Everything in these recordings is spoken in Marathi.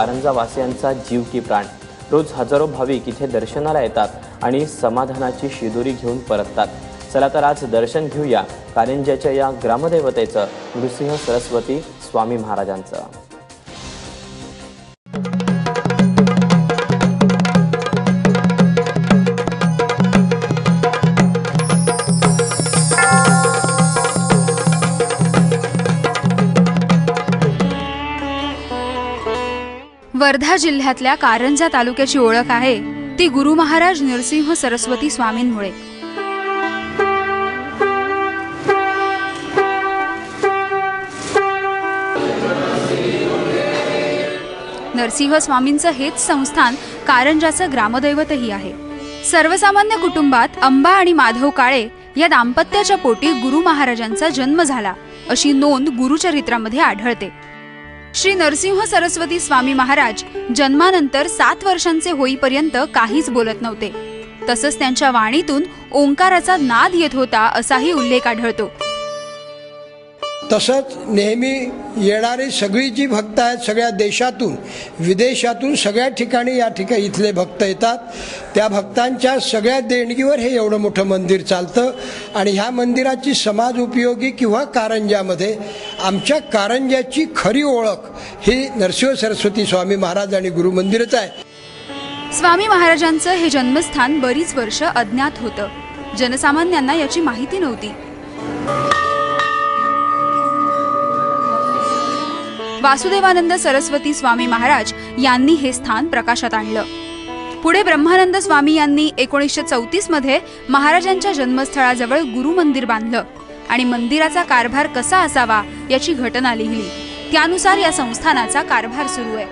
कारंजावासियांचा जीव की प्राण. रोज हजारो भाविक इथे दर्शनाला येतात आणि समाधानाची शिदोरी घेऊन परततात. चला तर आज दर्शन घेऊया. कारंजाच्या या ग्रामदेवतेचं नृसिंह सरस्वती स्वामी महाराजांचं. वर्धा जिल्ह्यातल्या कारंजा तालुक्याची ओळख आहे. ती गुरु महाराज नरसिंह सरस्वती स्वामींमुळे. नरसिंह स्वामींचं हेच संस्थान कारंजाचं ग्रामदैवतही आहे. सर्वसामान्य कुटुंबात अंबा आणि माधव काळे या दाम्पत्याच्या पोटी गुरु महाराजांचा जन्म झाला अशी नोंद गुरुचरित्रामध्ये आढळते. श्री नरसिंह सरस्वती स्वामी महाराज जन्मानंतर सात वर्षांचे होईपर्यंत काहीच बोलत नव्हते. तसंच त्यांच्या वाणीतून ओंकाराचा नाद येत होता असाही उल्लेख आढळतो. तसंच नेहमी येणारी सगळी जी भक्त आहेत सगळ्या देशातून विदेशातून सगळ्या ठिकाणी या ठिकाणी इथले भक्त येतात. त्या भक्तांच्या सगळ्या देणगीवर हे एवढं मोठं मंदिर चालतं आणि ह्या मंदिराची समाज उपयोगी किंवा कारंजामध्ये आमच्या कारंजाची खरी ओळख ही नरसिंह सरस्वती स्वामी महाराज आणि गुरुमंदिरच आहे. स्वामी महाराजांचं हे जन्मस्थान बरीच वर्ष अज्ञात होतं. जनसामान्यांना याची माहिती नव्हती. वासुदेवानंद सरस्वती स्वामी महाराज यांनी हे स्थान प्रकाशात आणलं. पुढे ब्रह्मानंद स्वामी यांनी एकोणीसशे चौतीसमध्ये महाराजांच्या जन्मस्थळाजवळ गुरु मंदिर बांधलं आणि मंदिराचा कारभार कसा असावा याची घटना लिहिली. त्यानुसार या संस्थानाचा कारभार सुरू आहे.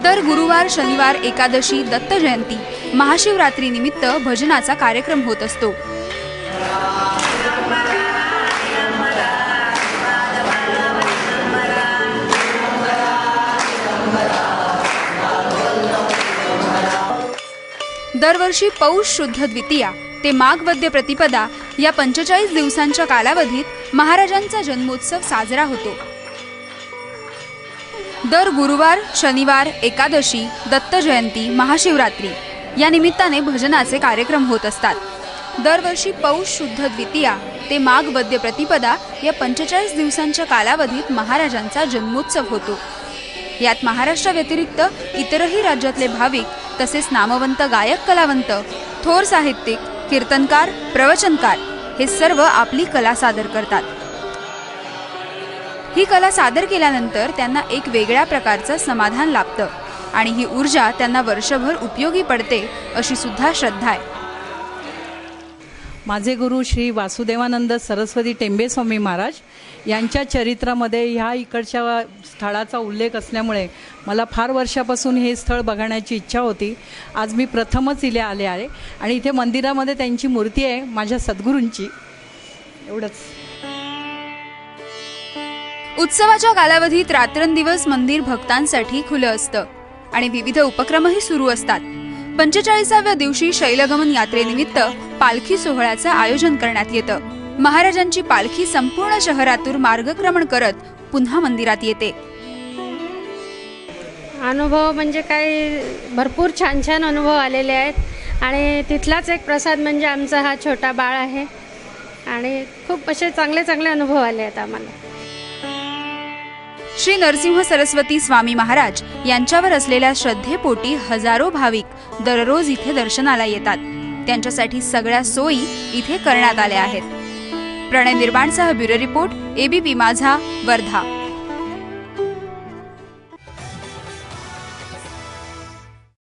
दर गुरुवार शनिवार एकादशी दत्त जयंती महाशिवरात्री निमित्त भजनाचा कार्यक्रम होत असतो. दरवर्षी पौष शुद्ध द्वितीया ते माघ वद्य प्रतिपदा या पंचेचाळीस दिवसांच्या कालावधीत महाराजांचा जन्मोत्सव साजरा होतो. दर गुरुवार शनिवार एकादशी दत्त जयंती महाशिवरात्री या निमित्ताने भजनाचे कार्यक्रम होत असतात. दरवर्षी पौष शुद्ध द्वितीया ते माघ वद्य प्रतिपदा या पंचेचाळीस दिवसांच्या कालावधीत महाराजांचा जन्मोत्सव होतो. यात महाराष्ट्राव्यतिरिक्त इतरही राज्यातले भाविक तसेच नामवंत गायक कलावंत थोर साहित्यिक कीर्तनकार प्रवचनकार हे सर्व आपली कला सादर करतात. ही कला सादर केल्यानंतर त्यांना एक वेगळ्या प्रकारचं समाधान लाभतं आणि ही ऊर्जा त्यांना वर्षभर उपयोगी पडते अशी सुद्धा श्रद्धा आहे. माझे गुरु श्री वासुदेवानंद सरस्वती टेंबेस्वामी महाराज यांच्या चरित्रामध्ये ह्या इकडच्या स्थळाचा उल्लेख असल्यामुळे मला फार वर्षापासून हे स्थळ बघण्याची इच्छा होती. आज मी प्रथमच इथे आले आहे आणि इथे मंदिरामध्ये त्यांची मूर्ती आहे माझ्या सद्गुरूंची. एवढंच. उत्सवाच्या कालावधीत रात्रंदिवस मंदिर भक्तांसाठी खुलं असतं आणि विविध उपक्रमही सुरू असतात. पंचेचाळीसाव्या दिवशी शैलगमन यात्रेनिमित्त पालखी सोहळ्याचं आयोजन करण्यात येतं. महाराजांची पालखी संपूर्ण शहरातून मार्गक्रमण करत पुन्हा मंदिरात येते. अनुभव म्हणजे काही भरपूर छान छान अनुभव आलेले आहेत. आणि तिथलाच एक प्रसाद म्हणजे आमचा हा छोटा बाळ आहे. आणि खूप असे चांगले चांगले अनुभव आले आहेत आम्हाला. श्री नरसिंह सरस्वती स्वामी महाराज यांच्यावर असलेल्या श्रद्धेपोटी हजारो भाविक दररोज इथे दर्शनाला येतात. त्यांच्यासाठी सगळ्या सोयी इथे करण्यात आल्या आहेत. Pranay निर्माणसह bureau report ABP Majha Wardha.